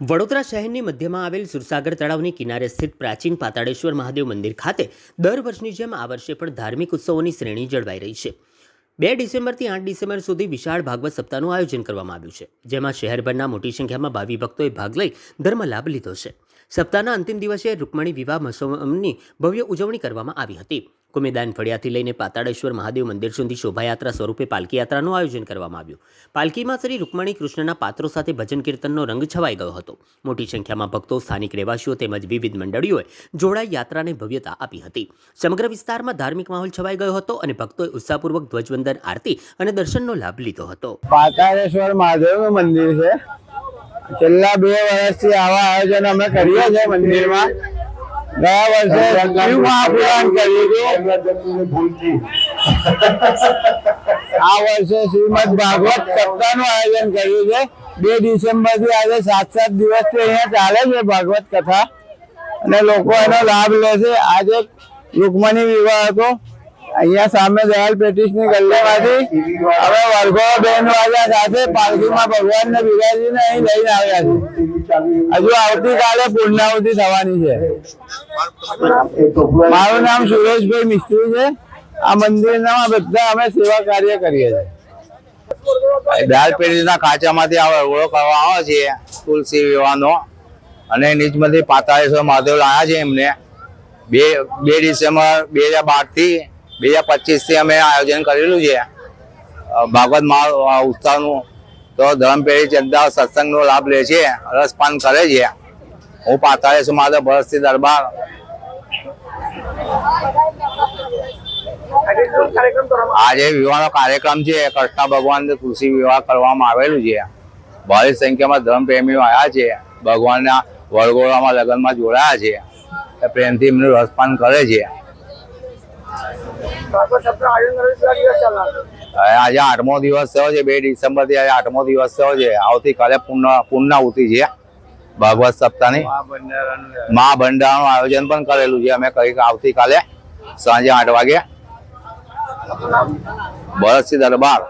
વડોદરા શહેરની મધ્યમાં આવેલ સુરસાગર તળાવની કિનારે સ્થિત પ્રાચીન પાતાળેશ્વર મહાદેવ મંદિર ખાતે દર વર્ષની જેમ આ વર્ષે પણ ધાર્મિક ઉત્સવોની શ્રેણી જળવાઈ રહી છે. બે ડિસેમ્બરથી આઠ ડિસેમ્બર સુધી વિશાળ ભાગવત સપ્તાહનું આયોજન કરવામાં આવ્યું છે, જેમાં શહેરભરના મોટી સંખ્યામાં ભાવિ ભક્તોએ ભાગ લઈ ધર્મ લાભ લીધો છે. સપ્તાહના અંતિમ દિવસે રૂકમણી વિવાહ મહોત્સવની ભવ્ય ઉજવણી કરવામાં આવી હતી. કુમેદાન ફળિયાથી લઈને પાતાળેશ્વર મહાદેવ મંદિર સુધી શોભાયાત્રા સ્વરૂપે પાલકી યાત્રાનું આયોજન કરવામાં આવ્યું. પાલકીમાં શ્રી રૂકમણી કૃષ્ણના પાત્રો સાથે ભજન કીર્તનનો રંગ છવાઈ ગયો હતો. મોટી સંખ્યામાં ભક્તો, સ્થાનિક રહેવાસીઓ તેમજ વિવિધ મંડળીઓએ જોડાઈ યાત્રાને ભવ્યતા આપી હતી. સમગ્ર વિસ્તારમાં ધાર્મિક માહોલ છવાઈ ગયો હતો અને ભક્તોએ ઉત્સાહપૂર્વક ધ્વજવંદન, આરતી અને દર્શનનો લાભ લીધો હતો. પાતાળેશ્વર મહાદેવનું મંદિર છે. છેલ્લા બે વર્ષથી આવા આયોજન અમે કરીએ છીએ મંદિરમાં. ગયા વર્ષે મહાપુરાણ કર્યું આ વર્ષે શ્રીમદ ભાગવત સપ્તાહનું આયોજન કર્યું છે. બે ડિસેમ્બરથી આજે સાત સાત દિવસથી અહીંયા ચાલે છે ભાગવત કથા. અને લોકો એનો લાભ લે છે આજે રૂકમણી વિવાહ હતો. અહીંયા સામે દયાલ પેટીસની ગલ્લીમાંથી હવે વર્ગો બેન વાગ્યા સાથે પાલખીમાં બિરાજી ને અહીં લઈને આવ્યા છે. હજુ આવતીકાલે પૂર્ણાહુતિ થવાની છે. મારું નામ સુરેશભાઈ મિસ્ત્રી છે. આ મંદિરના બધા અમે સેવા કાર્ય કરીએ છીએ. દાલ પેઢીના કાચામાંથી આ વરઘોડો કરવા આવે છે, તુલસી વિવાહનો. અને નીચમાંથી પાતાળેશ્વર મહાદેવ લાયા છે એમને. બે બે ડિસેમ્બર બે હજાર બારથી બે હજાર પચીસથી અમે આયોજન કરેલું છે. ભાગવત મહા ઉત્સવનું. તો ધર્મપેઢી ચંદા સત્સંગનો લાભ લે છે રસપાન કરે છે. હું પાતાળેશ્વર મહાદેવ ભરતસિંહ દરબાર. આજે વિવાહનો કાર્યક્રમ છે, કૃષ્ણ ભગવાન તુલસી વિવાહ કરવામાં આવેલું છે. ભારી સંખ્યામાં ધર્મપ્રેમીઓ આવ્યા છે, ભગવાનના વરઘોડામાં લગ્નમાં જોડાયા છે. પ્રેમથી એમનું રસપાન કરે છે. આજે આઠમો દિવસ થયો છે, બે ડિસેમ્બરથી આજે આઠમો દિવસ થયો છે. આવતીકાલે પૂર્ણ પૂર્ણાહુતિ છે. ભાગવત સપ્તાહની. મા ભંડારાનું આયોજન પણ કરેલું છે. અમે કઈ આવતીકાલે સાંજે આઠ વાગે. બરસી દરબાર.